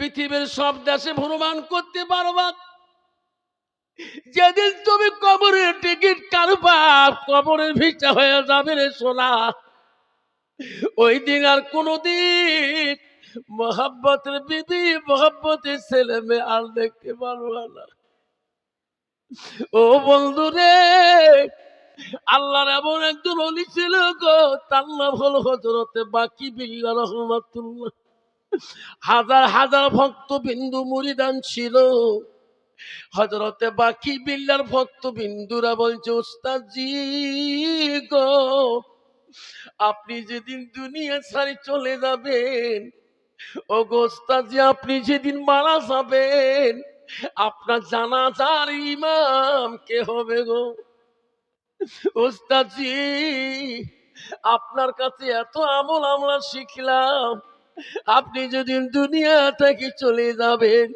পৃথিবীর সব দেশে ভ্রমণ করতে পারবা। যেদিন তুমি কবরের টিকিট কাটবা, কবরের ভিসা হয়ে যাবে রে সোনা। ওই দিন আর কোনোদিন মোহাব্বতের বিবি, মোহাব্বতের ছেলে মেয়ে আর দেখতে পারবা না। ও বন্ধু রে, আল্লাহর এমন একজন অলি ছিল গো, তার নাম হল হজরতে বাকি বিল্লা রহমাতুল্লাহ। হাজার হাজার ভক্ত বিন্দু মুরিদান ছিল। হজরতে বাকি বিল্লার ভক্ত বিন্দুরা বলছে, ওস্তাদজি গো, আপনি যেদিন দুনিয়া ছাড়ি চলে যাবেন ও গোস্তাজি আপনি যেদিন মারা যাবেন, আপনার জানাজার ইমাম কে হবে গো? ওস্তাজি আপনার কাছে এত আমল আমরা শিখলাম আপনি যদি দুনিয়া থেকে চলে যাবেন,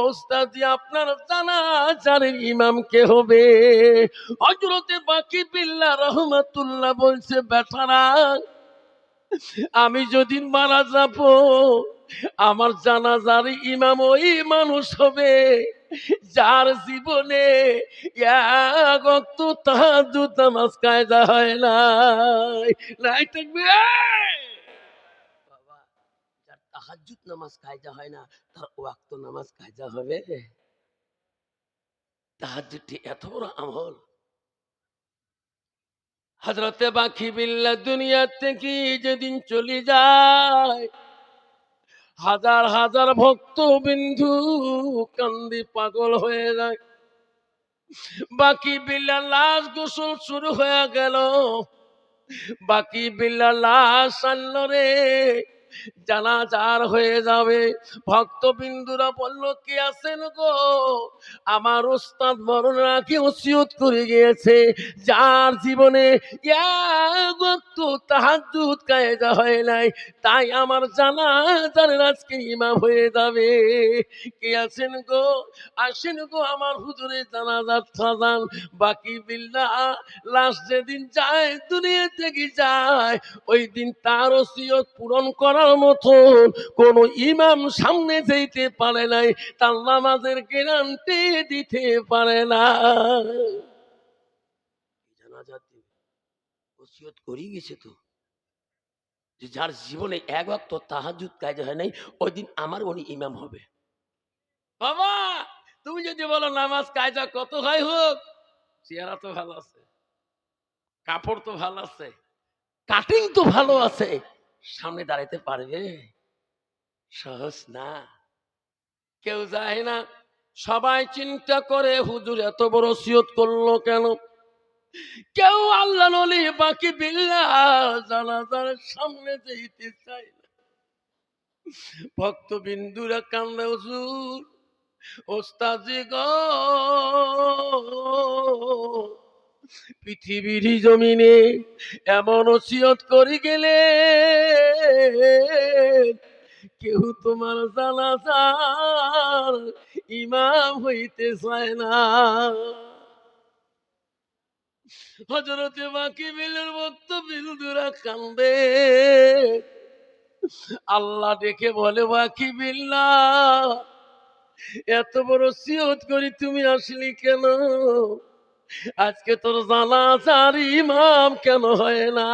ওস্তাদি আপনার জানাজার ইমাম কে হবে? হজরতে বাকি বিল্লা রহমাতুল্লাহ বলছে বেটারা আমি যদি মারা যাব, আমার জানাজার ইমাম ওই মানুষ হবে, যার জীবনে অক্ত তাহাজুদ নামাজ কায়দা হয় নাই। নাই থাকবে? তাহাজুদ নামাজ হয় না, তার ওয়াক্ত নামাজ হবে। তাহাজুদটি এত বড় আমল। হজরতে বাকি বিল্লা দুনিয়া থেকে যেদিন চলে যায়, হাজার হাজার ভক্ত বিন্দু কান্দি পাগল হয়ে যায়। বাকি বিল্লা লাশ গোসল শুরু হয়ে গেল। বাকি বিল্লা লাশ আনলো রে। জানাজার হয়ে যাবে। ভক্তবিন্দুরা বলল, কে আছেন গো? আমার ওস্তাদ মরণ রাখি ওসিয়ত করে গিয়েছে। যার জীবনে ওয়াক্ত তাহাজ্জুদ কায়দা হয় নাই, তাই আমার জানা জানেন আজকে ইমাম হয়ে যাবে। কে আছেন গো? আসেন গো আমার হুজুরে জানাজার সাজান। বাকি বিল্লা লাশ যেদিন যায়, দুনিয়া থেকে যায়, ওই দিন তার ওসিয়ত পূরণ মতন কোন ইমাম সামনে যেতে পারে নাই, তার নামাজের গ্যারান্টি দিতে পারে না। করেই গেছে তো। যে যার জীবনে এক অক্ত তাহাজুদ কাজে হয় নাই, ওই দিন আমার উনি ইমাম হবে। বাবা, তুমি যদি বলো নামাজ কায়দা কত হয় হোক, চেহারা তো ভালো আছে, কাপড় তো ভালো আছে কাটিং তো ভালো আছে সামনে দাঁড়াতে পারবে? সহজ না। কেউ যায় না। সবাই চিন্তা করে, হুজুর এত বড় সিয়ত করল কেন? কেউ আল্লাহ নলি বাকি বিল্লা জানাজার সামনে যেতে চাই না। ভক্ত বিন্দুরা কান্দে, হুজুর, ওস্তাজি গো। পৃথিবীর জমিনে এমন ওসিয়ত করে গেলে কেউ তোমার জানাজার ইমাম হইতে চায় না। হজরতে বাকি বিলের ভক্ত বিন্দুরা কান্দে। আল্লাহ ডেকে বলে বাকি বিল্লা এত বড় সিয়ত করি তুমি আসলি কেন? আজকে তোর জানাজার ইমাম কেন হয় না?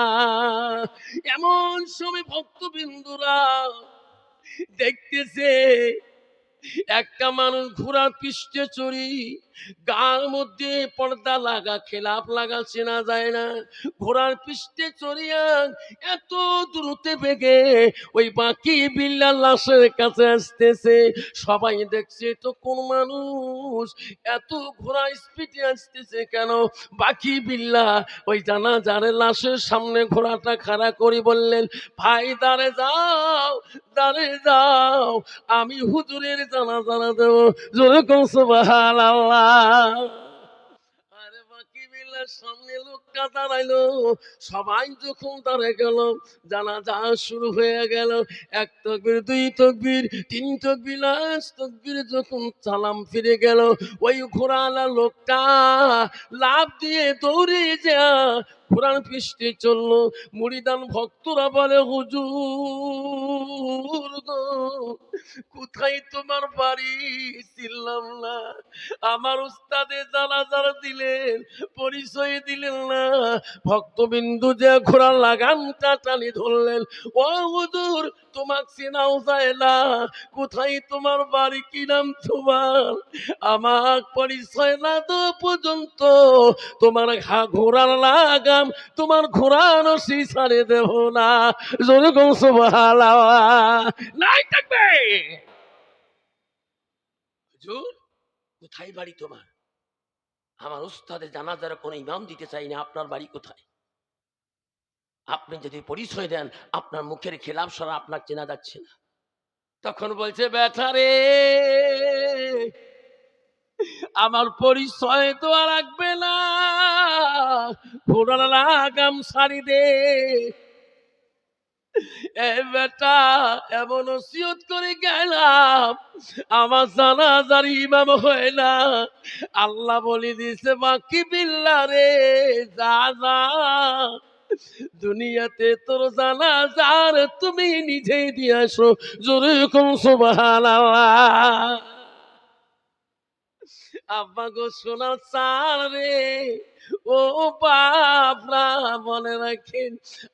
এমন সময় ভক্তবিন্দুরা দেখতেছে, একটা মানুষ ঘোড়া পৃষ্ঠে চড়ি গার মধ্যে পর্দা লাগা, খেলাপ লাগা চেনা যায় না। ঘোড়ার পৃষ্ঠে চড়িয়া এত দূরতে বেগে ওই বাকি বিল্লার লাশের কাছে আসতেছে। সবাই দেখছে তো কোন মানুষ? এত ঘোড়া স্পিডে আসতেছে কেন? বাকি বিল্লা ওই জানা যারে লাশের সামনে ঘোড়াটা খাড়া করে বললেন, ভাই, দাঁড়ে যাও দাঁড়ে যাও। আমি হুজুরের জানা জানা দেব। জোরে কম সুবহানাল্লাহ। সামনে লোকটা দাঁড়াইলো। সবাই যখন দাঁড়ে গেল জানা যা শুরু হয়ে গেল। এক তকবির, দুই তকবির, তিন তকবির, লাশ তকবির যখন সালাম ফিরে গেল, ওই ঘোরালা লোকটা লাভ দিয়ে দৌড়ে যা কোরআন পৃষ্ঠে চলল মুড়িদান ভক্তরা বলে, হুজুর কোথায় তোমার বাড়ি? চিনলাম না। আমার উস্তাদে জানাজার দিলেন, পরিচয় দিলেন না। ভক্তবিন্দু যে ঘোড়ার লাগামটা টানি ধরলেন, ও হুজুর, তোমাক চেনাও যায় না। কোথায় তোমার বাড়ি? কি নাম তোমার? আমার পরিচয় না তো পর্যন্ত। তোমার ঘা ঘোড়ার লাগাম তোমার ঘোড়ানো সেই ছাড়ে দেব না। যেরকম সুবহানাল্লাহ। নাই থাকবে। হুজুর, কোথায় বাড়ি তোমার? আমার উস্তাদের জানাজার কোনো ইমাম দিতে চাই না, আপনার বাড়ি কোথায়? আপনি যদি পরিচয় দেন, আপনার মুখের খেলাপ সরা আপনার চেনা যাচ্ছে না। তখন বলছে, ব্যথা রে! আমার পরিচয় তো আর রাখবে না। ঘোড়ার লাগাম সারি দে। বেটা, এমন ওসিয়ত করে গেলাম, আমার জানাজার ইমাম হয় না। আল্লাহ বলি দিছে, বাকি বিল্লা রে, যা যা। দুনিয়াতে তোর জানাজার তুমি নিজেই দিয়ে আসো, জোরে কম সুবহানাল্লাহ। আব্বা গো সোনা চাল রে। ও বাপরা বলে রাখেন,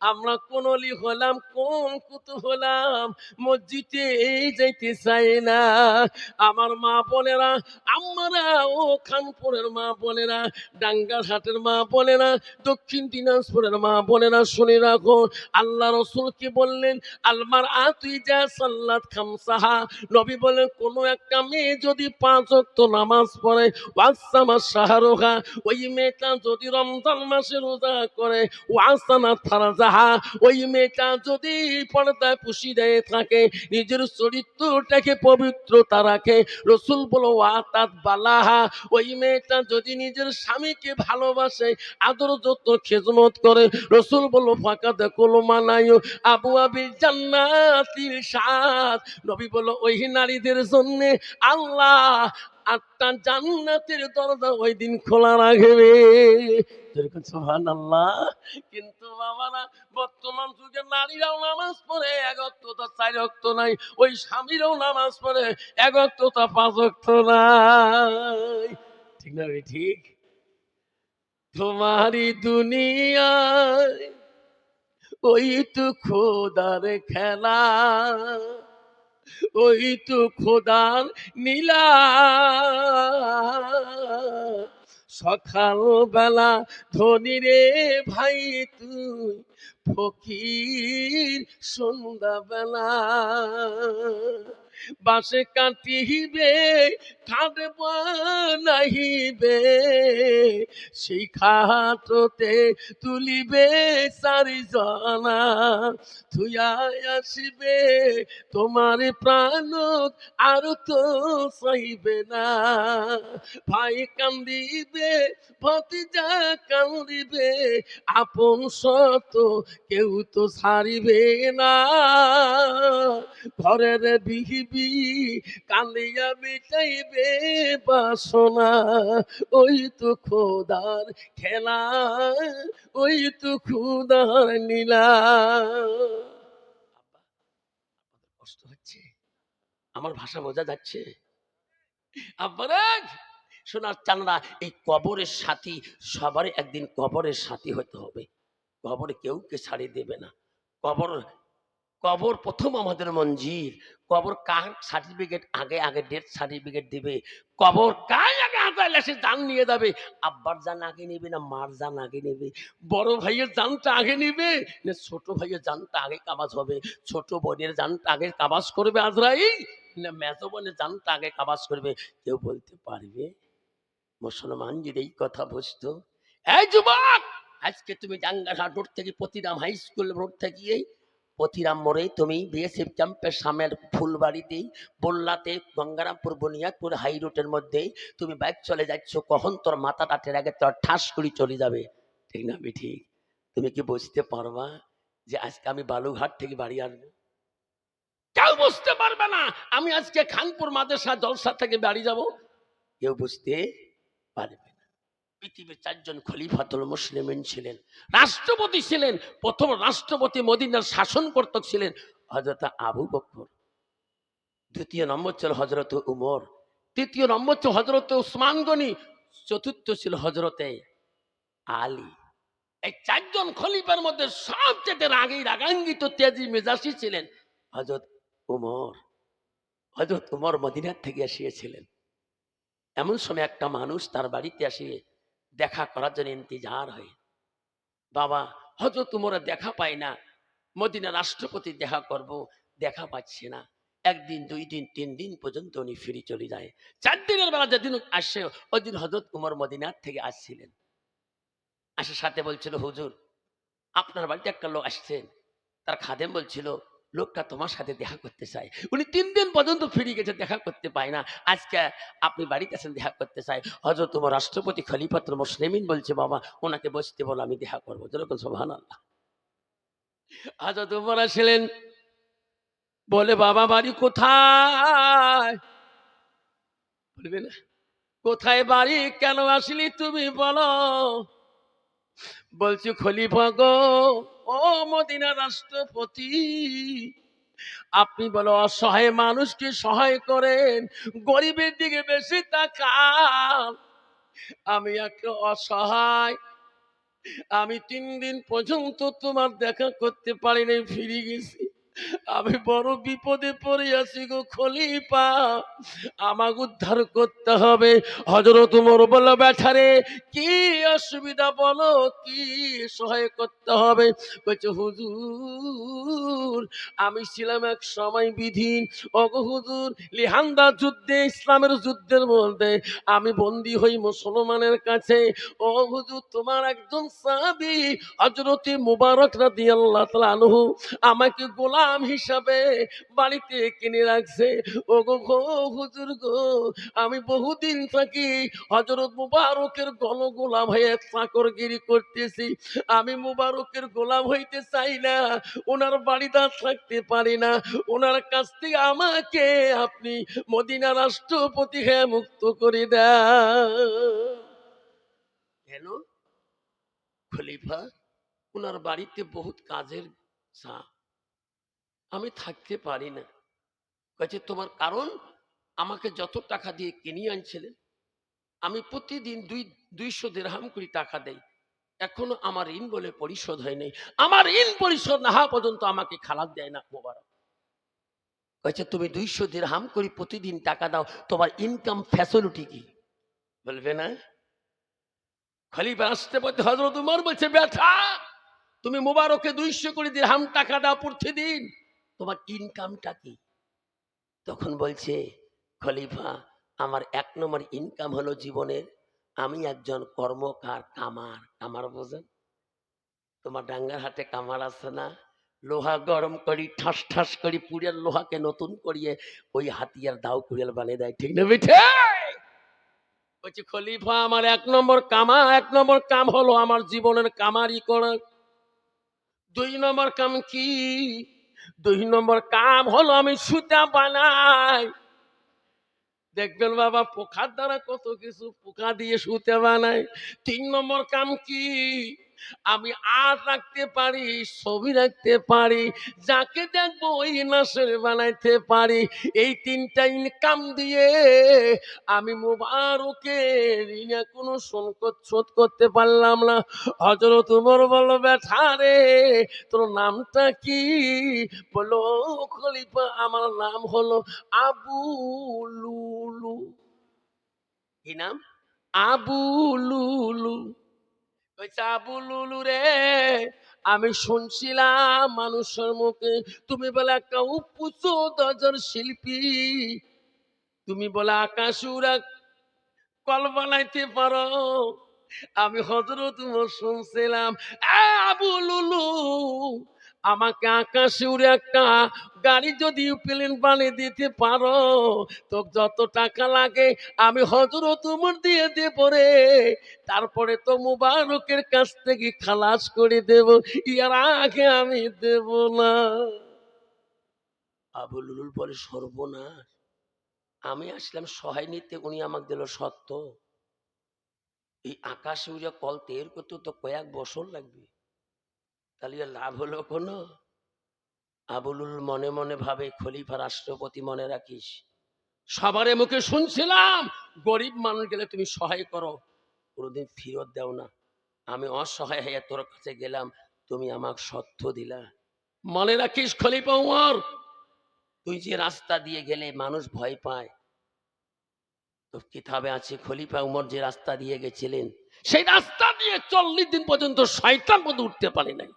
আমরা কোন হলাম, কোন কুতু হলাম, মসজিদে যাইতে চাই না। আমার মা বোনেরা, আমরা ও খানপুরের মা বোনেরা, ডাঙ্গারহাটের মা বোনেরা, দক্ষিণ দিনাজপুরের মা বোনেরা, শুনে রাখো, আল্লাহ রসুল কি বললেন আলমার আ তুই যা সাল্লাত খামসাহা। নবী বলেন, কোনো একটা মেয়ে যদি পাঁচ ওয়াক্ত নামাজ পড়ে ওয়াসামা শাহরুখা ওই মেয়েটা যদি রমজান মাসে রোজা করে, ও ওয়াসানা ফারাজাহা ওই মেয়েটা যদি পর্দায় পুষি দেয় থাকে, নিজের চরিত্রটাকে পবিত্রতা রাখে, রসুল বলো ওয়াতাত বালাহা ওই মেয়েটা যদি নিজের স্বামীকে ভালোবাসে, আদর যত্ন, খেজমত করে, রসুল বলো ফাঁকা দেখো মানায়ু আবু আবির জান্নাতির সাত নবী বলো, ওই নারীদের জন্য আল্লাহ আটটা জান্নাতের দরজা ওই দিন খোলা রাখবে। কিন্তু বাবারা, বর্তমান যুগে নারীরাও নামাজ পড়ে, এক অক্ততা চার অক্ত নাই, ওই স্বামীরাও নামাজ পড়ে, এক অক্ততা পাঁচ অক্ত নাই। ঠিক না ঠিক? তোমারি দুনিয়ায় ওই তো খোদার খেলা। ওই তো খোদার নীলা। সকাল বেলা ধনী রে ভাই তুই ফকির সন্ধ্যা বেলা বাসে কাটিবে খাট বানাইবে সেই খাটতে তুলিবে চারিজনা থুয়া আসিবে। তোমার প্রাণ আর তো চাইবে না। ভাই কান্দিবে, ভতিজা কান্দিবে, আপন সত কেউ তো ছাড়িবে না। ঘরের বিহিবি কান্দিয়া মিটাইবে বাসনা। ওই তো খোদার খেলা, ওই তো খুদার নীলা। কষ্ট হচ্ছে? আমার ভাষা বোঝা যাচ্ছে? আব্বারা শোনার চানরা এই কবরের সাথী, সবারই একদিন কবরের সাথী হতে হবে। কবরে কেউ কে ছাড়িয়ে দেবে না। কবর কবর প্রথম আমাদের মঞ্জির কবর কার সার্টিফিকেট আগে আগে ডেথ সার্টিফিকেট দিবে। কবর কার আগে হাতায় লাশে জান নিয়ে যাবে? আব্বার জান আগে নেবে না মার জান আগে নেবে? বড় ভাইয়ের জানটা আগে নেবে না ছোট ভাইয়ের জানটা আগে কাবাজ হবে? ছোট বোনের জানটা আগে কাবাজ করবে আজরাইল না মেজো বোনের জানটা আগে কাবাজ করবে? কেউ বলতে পারবে? মুসলমান যদি এই কথা বুঝতো? এই যুবক, আজকে তুমি জাঙ্গারহাট রোড থেকে পতিরাম হাই স্কুল রোড থেকে পথিরাম মোড়ে তুমি বিএসএফ ক্যাম্পের সামনের ফুলবাড়িতেই বললাতে গঙ্গারামপুর, বুনিয়াদপুর হাই রোডের মধ্যে তুমি বাইক চলে যাচ্ছ, কখন তোর মাথাটা টের আগে তোর ঠাস করে চলে যাবে? ঠিক না, আমি ঠিক। তুমি কি বুঝতে পারবা যে আজকে আমি বালুঘাট থেকে বাড়ি আসব? কেউ বুঝতে পারবে না, আমি আজকে খানপুর মাদ্রাসা জলসা থেকে বাড়ি যাব। কেউ বুঝতে পারবে পৃথিবীর চারজন খলিফাতুল মুসলিমিন ছিলেন। রাষ্ট্রপতি ছিলেন, প্রথম রাষ্ট্রপতি মদিনার শাসন কর্তক ছিলেন হজরত আবু বকর। দ্বিতীয় নম্বর ছিল হজরত উমর। তৃতীয় নম্বর ছিল হজরত উসমান চতুর্থ ছিল হজরতে আলী। এই চারজন খলিফার মধ্যে সবচেয়ে রাগী রাগাঙ্গিত তেজি মেজাসি ছিলেন হজরত উমর। হজরত উমর মদিনার থেকে আসিয়েছিলেন এমন সময় একটা মানুষ তার বাড়িতে আসে দেখা করার জন্য ইন্তজার হয়। বাবা হজরত উমরের দেখা পায় না, মদিনা রাষ্ট্রপতি দেখা করব, দেখা পাচ্ছে না। একদিন, দুই দিন, তিন দিন পর্যন্ত উনি ফিরে চলে যায়। চার দিনের বেলা যেদিন আসে, ওই দিন হজরত উমর মদিনার থেকে আসছিলেন। আসে সাথে বলছিল, হুজুর, আপনার বাড়িতে একটা লোক আসছেন তার খাদেম বলছিল লোকটা তোমার সাথে দেখা করতে চায়। উনি তিন দিন পর্যন্ত ফিরে গেছে, দেখা করতে পায় না। আজকে আপনি বাড়িতে আছেন, দেখা করতে চাই হজরত তোমার রাষ্ট্রপতি খলিফাত্র মুসলিমিন বলছে, বাবা, ওনাকে বসতে বলো, আমি দেখা করব। যেরকম সোহান আল্লাহ হজরত উমর আসলেন, বলে, বাবা, বাড়ি কোথায়? না, কোথায় বাড়ি? কেন আসলি তুমি বলো? বলছি, খলিফা গো ও মদিনা রাষ্ট্রপতি, আপনি বলো, অসহায় মানুষকে সহায় করেন, গরিবের দিকে বেশি তাকান। আমি একটা অসহায়, আমি তিন দিন পর্যন্ত তোমার দেখা করতে পারিনি, ফিরে গেছি। আমি বড় বিপদে পড়ে আছি গো খলিফা। আমাকে উদ্ধার করতে হবে। হজরত উমর বলো ব্যাঠারে কি অসুবিধা বলো? কি সহায় করতে হবে? বলছে, হুজুর, আমি ছিলাম এক সময় বিধীন। অগো হুজুর, লিহান্দা যুদ্ধে, ইসলামের যুদ্ধের মধ্যে আমি বন্দী হই মুসলমানের কাছে। ও হুজুর, তোমার একজন সাহাবী হজরতে মুবারক রাদিয়াল্লাহু তাআলা আনহু, আমাকে গোলাম হিসাবে বাড়িতে কিনে রাখছে। ও গো গো হুজুর গো, আমি বহুদিন থাকি হজরত মুবারকের গল গোলাম হয়ে চাকরগিরি করতেছি। আমি মুবারকের গোলাম হইতে চাই না, ওনার বাড়িতে থাকতে পারি না। ওনার কাছ থেকে আমাকে আপনি মদিনা রাষ্ট্রপতি হয়ে মুক্ত করে দেন। কেন? খলিফা, ওনার বাড়িতে বহুত কাজের চাপ। আমি থাকতে পারি না। কাছে তোমার কারণ, আমাকে যত টাকা দিয়ে কিনে আনছিলেন, আমি প্রতিদিন দুই, দুইশো দেড়হাম করে টাকা দেই। এখনও আমার ঋণ বলে পরিশোধ হয়নি আমার ঋণ পরিশোধ না হওয়া পর্যন্ত আমাকে খালাদ দেয় না মোবারক। কয়েছে তুমি দুইশো দেড়হাম করে প্রতিদিন টাকা দাও, তোমার ইনকাম ফ্যাসিলিটি কি? বলবে না। খলিফা আসতে বলতে হজরত উমর বলছে ব্যথা তুমি মোবারকে দুইশো করে দিরহাম টাকা দাও প্রতিদিন। তোমার ইনকামটা কি? তখন বলছে, খলিফা, আমার এক নম্বর ইনকাম হলো জীবনের, আমি একজন কর্মকার, কামার। কামার বোঝেন? তোমার ডাঙ্গার হাতে কামার আছে না? লোহা গরম করি, ঠাস ঠাস করি পুড়িয়ার লোহাকে নতুন করিয়ে ওই হাতিয়ার দাও কুড়িয়াল বানিয়ে দেয়। ঠিক না বিঠে বলছি, খলিফা, আমার এক নম্বর কামা এক নম্বর কাম হলো আমার জীবনের কামারি করা। দুই নম্বর কাম কি? দুই নম্বর কাম হলো আমি সুতা বানাই। দেখবেন বাবা পোখার দ্বারা কত কিছু পোকা দিয়ে সুতা বানাই। তিন নম্বর কাম কি? আমি আর্ট রাখতে পারি, ছবি রাখতে পারি, যাকে দেখব ওই নাসের বানাইতে পারি। এই তিনটা ইনকাম দিয়ে আমি মোবারকে ঋণে কোনো সংকট শোধ করতে পারলাম না। হজরত উমর বলো ব্যাঠা রে, তোর নামটা কি? বলো খলিফা, আমার নাম হলো আবু লুলু। কি নাম? আবু লুলু। রে আমি শুনছিলাম মানুষের মুখে, তুমি বলে একটা উপুচু দজর শিল্পী, তুমি বলে আকাশ কল বানাইতে পারো। আমি হজরত শুনছিলাম আবুলুলু আবু লুলু আমাকে আকাশে উড়ে একটা গাড়ি যদি প্লেন বানিয়ে দিতে পারো, তো যত টাকা লাগে আমি হজরত উমর দিয়ে দেব রে। তারপরে তো মুবারকের কাছ থেকে খালাস করে দেব, ইয়ার আগে আমি দেব না। আবুলুল বলে, সর্বনাশ, আমি আসলাম সহায় নিতে, উনি আমাকে দিল সত্য। এই আকাশে উড়ে কল তের করতে তো কয়েক বছর লাগবে। তাহলে লাভ হলো কোনো? আবুলুল মনে মনে ভাবে, খলিফা রাষ্ট্রপতি মনে রাখিস। সবারে মুখে শুনছিলাম, গরিব মানুষ গেলে তুমি সহায় করো। কোনোদিন ফিরত দাও না। আমি অসহায় হয়ে তোর কাছে গেলাম, তুমি আমাকে সত্য দিলা। মনে রাখিস খলিফা উমর, তুই যে রাস্তা দিয়ে গেলে মানুষ ভয় পায়। তো কিতাবে আছে, খলিফা উমর যে রাস্তা দিয়ে গেছিলেন, সেই রাস্তা দিয়ে চল্লিশ দিন পর্যন্ত শয়তান পর্যন্ত উঠতে পারে নাই।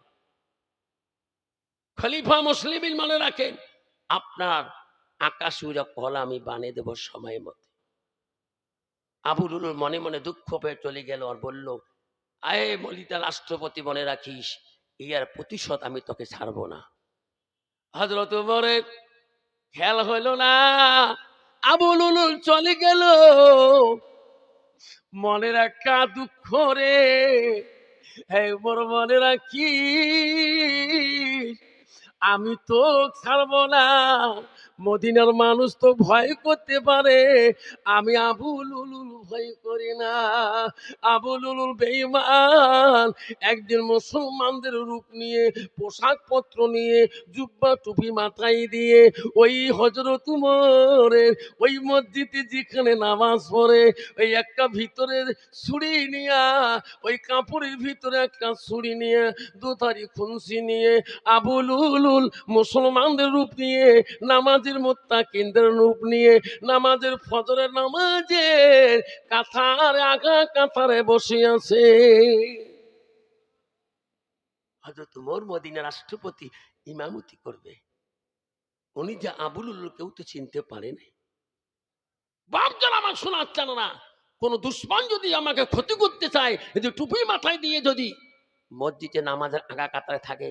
খলিফা মুসলিম মনে রাখেন, আপনার আকাশ উইরা কল আমি বানিয়ে দেবো সময় মতো। আবুলুল মনে মনে দুঃখ পেয়ে চলে গেল আর বলল, আয়ে মলিতা রাষ্ট্রপতি মনে রাখিস ইয়ার প্রতিশোধ আমি তোকে ছাড়বো না। হজরত উমরের খেয়াল হইল না আবুল উলুল চলে গেল। মনে রাখা দুঃখ রে মোর মনে রাখি আমি তো ছাড়বো না। মদিনার মানুষ তো ভয় করতে পারে। আমি আবুল উলুল ভয় করি না। আবুল উলুল বেঈমান। একদিন মুসলমানদের রূপ নিয়ে, পোশাক পত্র নিয়ে, জুব্বা টুপি মাথায় দিয়ে ওই হজরত উমরের ওই মসজিদে যেখানে নামাজ পড়ে, ওই একটা ভিতরে ছুরি নিয়া, ওই কাপড়ের ভিতরে একটা ছুরি নিয়ে দুধারি খুনসি নিয়ে আবুল উলুল মুসলমানদের রূপ নিয়ে নামাজের মোত্তা কেন্দ্রের রূপ নিয়ে নামাজের ফজরের নামাজের কাঁথার আগা কাঁথারে বসে আছে। হয়তো মোর মদিনা রাষ্ট্রপতি ইমামতি করবে। উনি যে আবুলুল কেউ তো চিনতে পারে না বাপজন আমার শোনাচ্ছে না, কোন দুশ্মন যদি আমাকে ক্ষতি করতে চায় যদি টুপি মাথায় দিয়ে যদি মসজিদে নামাজের আগা কাতারে থাকে,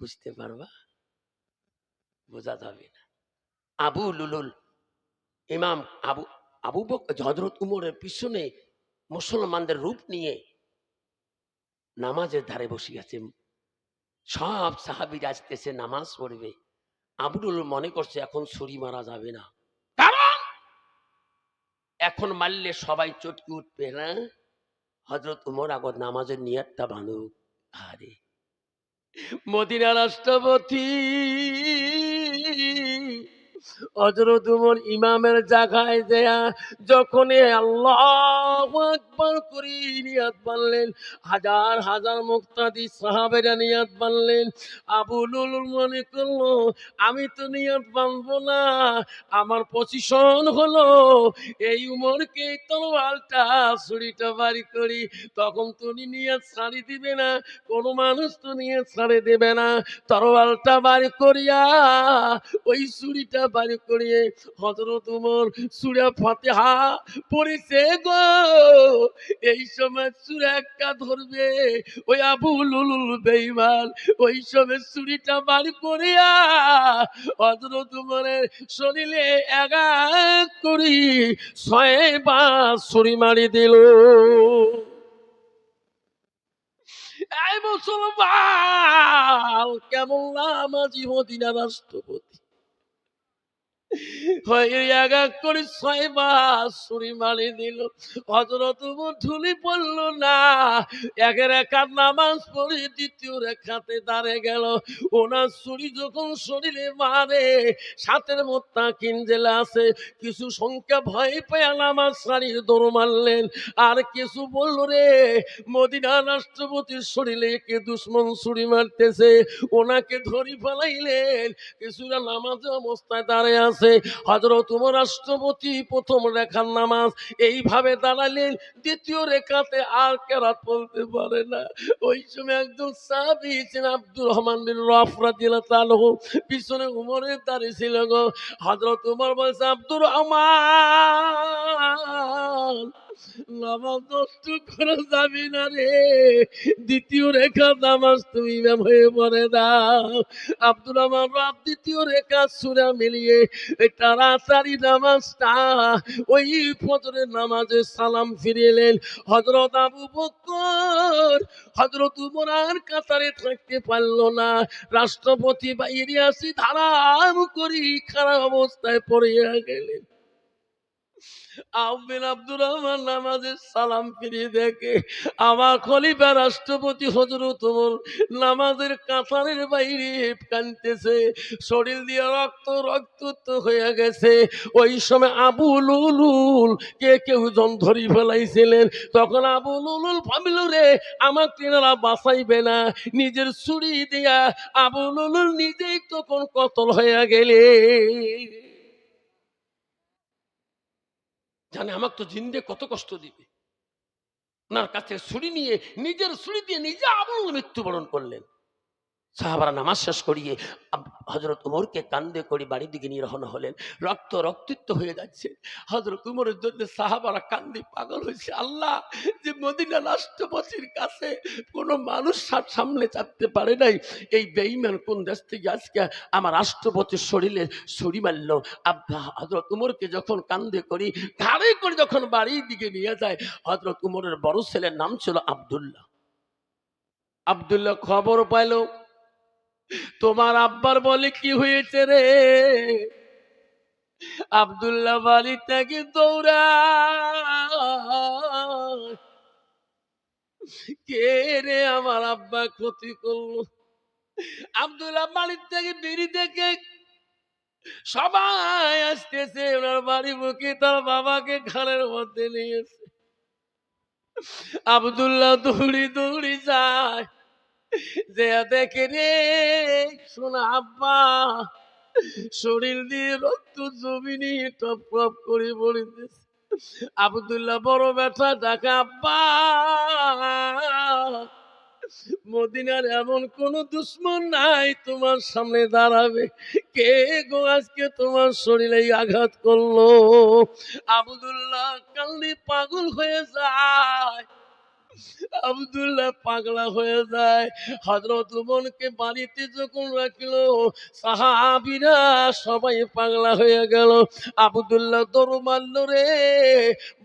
বুঝতে পারবা? বোঝা যাবে না। আবু লুলুল, ইমাম আবু আবু হজরত উমরের পিছনে মুসলমানদের রূপ নিয়ে নামাজের ধারে বসে আছে সব সাহাবি আসতেছে, নামাজ পড়বে। আবুল মনে করছে, এখন ছুরি মারা যাবে না। কারণ এখন মারলে সবাই চটকে উঠবে না। হজরত উমর আগত নামাজের নিয়াতটা বাঁধুক আরে মদিনা রাষ্ট্রপতি হজরত ইমামের জায়গায় দেয়া যখন আল্লাহ আকবার করি নিয়াত বানলেন হাজার হাজার মুক্তাদি সাহাবেরা নিয়াত বানলেন আবুলুল মনে করল, আমি তো নিয়াত বানবো না, আমার পজিশন হলো এই উমরকে তরোয়ালটা ছুরিটা বাড়ি করি, তখন তুমি নিয়াত ছাড়ি দিবে না, কোনো মানুষ তো নিয়ে ছাড়ে দেবে না তরোয়ালটা বাড়ি করিয়া ওই ছুরিটা বাড়ি করিয়ে হজরত উমর সুরা ফাতেহা পড়েছে গো। এই সময় সুরা একটা ধরবে। ওই আবুল বেইমান ওই সময় ছুরিটা বাড়ি করিয়া হজরত উমরের শরীরে এগা করি ছয় বা ছুরি মারি দিল। মুসলমান, কেমন নামাজি মদিনা রাষ্ট্রপতি? করে ছয় মাস ছুরি মারি দিল। হজরত ধুলি পড়ল না। একের একার নামাজ পড়ে গেল। আছে। কিছু সংখ্যা ভয় পেয়ে নামাজ সারির দৌড় মারলেন। আর কিছু বলল, রে, মদিনা রাষ্ট্রপতির শরীরে কে দুশ্মন ছুরি মারতেছে। ওনাকে ধরি ফেলাইলেন। কিছুরা নামাজ অবস্থায় দাঁড়িয়ে আছে হজরত উমর রাষ্ট্রপতি প্রথম রেখার নামাজ এইভাবে দাঁড়ালেন, দ্বিতীয় রেখাতে আর কেরাত বলতে পারে না। ওই সময় একজন সাহাবি ছিলেন আব্দুর রহমান বিন রফরা দিল তাল পিছনে উমরের দাঁড়িয়ে ছিল গো। হজরত উমর বলছে, আব্দুর রহমান! নামাজ নষ্ট না রে। দ্বিতীয় রেখা নামাজ তুমি হয়ে পড়ে দাও। আব্দুল রাব দ্বিতীয় রেখা সুরা মিলিয়ে তাড়াতাড়ি নামাজটা, ওই ফজরের নামাজে সালাম ফিরিলেন হজরত আবু বকর। হজরত উমর আর কাতারে থাকতে পারল না। রাষ্ট্রপতি বাইরে আসি ধারাম করি খারাপ অবস্থায় পড়িয়া গেলেন। আব্দুর রহমান নামাজের সালাম ফিরিয়ে দেখে আমার খলিফা রাষ্ট্রপতি হজরত নামাজের কাতারের বাইরে কানতেছে শরীর দিয়ে রক্ত রক্ত হয়ে গেছে। ওই সময় কে কেউ জন ধরি ফেলাইছিলেন। তখন আবু লুলুল ভাবিল, রে, আমার তেনারা বাঁচাইবে না, নিজের ছুরি দিয়া আবু লুলুল নিজেই তখন কতল হয়ে গেলে। জানে আমাকে তো জিন্দে কত কষ্ট দিবে। ওনার কাছে ছুরি নিয়ে, নিজের ছুরি দিয়ে নিজে আবুল মৃত্যুবরণ করলেন। সাহাবারা নামাজ শেষ করিয়ে হজরত উমরকে কান্দে করে বাড়ির দিকে নিয়ে রওনা হলেন। রক্ত রক্তিত্ব হয়ে যাচ্ছে। হজরত উমরের জন্য সাহাবারা কান্দে পাগল হয়েছে। আল্লাহ, যে মদিনা রাষ্ট্রপতির কাছে কোনো মানুষ সামনে চাপতে পারে নাই। এই বেইমান কোন দেশ থেকে আজকে আমার রাষ্ট্রপতির শরীরে ছুরি মারল? আব্বা হজরত উমরকে যখন কান্দে করি, ঘাড়ে করে যখন বাড়ির দিকে নিয়ে যায় হজরত উমরের বড় ছেলের নাম ছিল আব্দুল্লাহ। আব্দুল্লাহ খবর পাইলো। তোমার আব্বার বলে কি হয়েছে রে? আব্দুল্লাহ বাড়ি থেকে দৌড়া কে রে আমার আব্বা ক্ষতি করল? আব্দুল্লাহ বাড়ির থেকে বেরিয়ে থেকে সবাই আসতেছে, ওনার বাড়ি মুখে তার বাবাকে ঘরের মধ্যে নিয়েছে আব্দুল্লাহ দৌড়ি দৌড়ি যায়। যে দেখে রে, শোনা আব্বা, শরীর দিয়ে রক্ত জমিনি টপ টপ করে পড়িতেছে আবদুল্লাহ বড় ব্যথা ডাকা আব্বা, মদিনার এমন কোন দুশ্মন নাই তোমার সামনে দাঁড়াবে। কে গো আজকে তোমার শরীরে আঘাত করল? আবদুল্লাহ কান্দি পাগল হয়ে যায়। আবদুল্লাহ পাগলা হয়ে যায়। হজরত উমরকে বাড়িতে যখন রাখল, সাহাবিরা সবাই পাগলা হয়ে গেল। আবদুল্লাহ দৌড় মারল রে।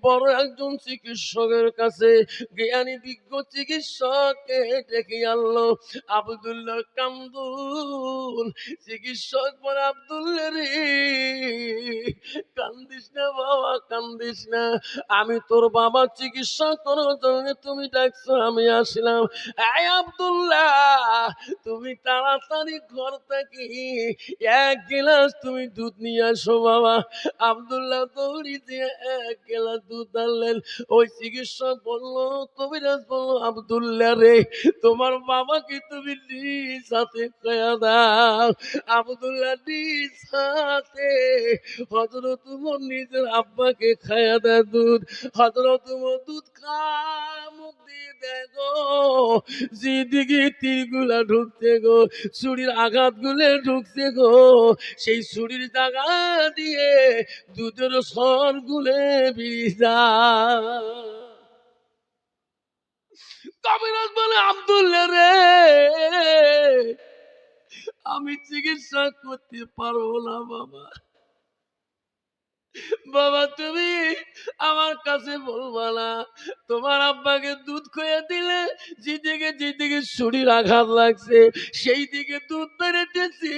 বড় একজন চিকিৎসকের কাছে জ্ঞানী বিজ্ঞ চিকিৎসককে ডেকে আনলো। আবদুল্লাহ কান্দুল চিকিৎসক পর আবদুল্লাহ রে, কান্দিস না বাবা, কান্দিস না। আমি তোর বাবা চিকিৎসা করার জন্য তুমি ডাকছো, আমি আসলাম। এই আব্দুল্লাহ, তুমি তাড়াতাড়ি ঘর থেকে এক গিলাস তুমি দুধ নিয়ে আসো, বাবা। আব্দুল্লাহ দৌড়ি দিয়ে এক গিলাস দুধ আনলেন। ওই চিকিৎসক বলল, কবিরাজ বলল, আব্দুল্লাহ রে, তোমার বাবাকে তুমি নিজ হাতে কয়া দাও। আব্দুল্লাহ নিজ হাতে হজরত নিজের আব্বাকে খায়া দেয় দুধ। হজরত দুধ খা আঘাত ঢুকছে গো সেই দিয়ে দুধের গুলে কবিরাজ বলে, আব্দুল্লাহ রে, আমি চিকিৎসা করতে পারব না বাবা। বাবা, তুমি আমার কাছে বলবা না। তোমার আব্বাকে দুধ খুঁয়ে দিলে যেদিকে যেদিকে শরীর আঘাত লাগছে সেই দিকে দুধ বেড়েতেছি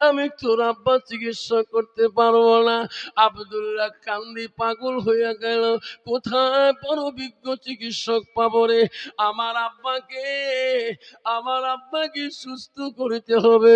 আমি তোর আব্বা চিকিৎসা করতে পারব না। আবদুল্লাহ কান্দি পাগল হয়ে গেল। কোথায় বড় বিজ্ঞ চিকিৎসক পাবো রে? আমার আব্বাকে আমার আব্বাকে সুস্থ করিতে হবে।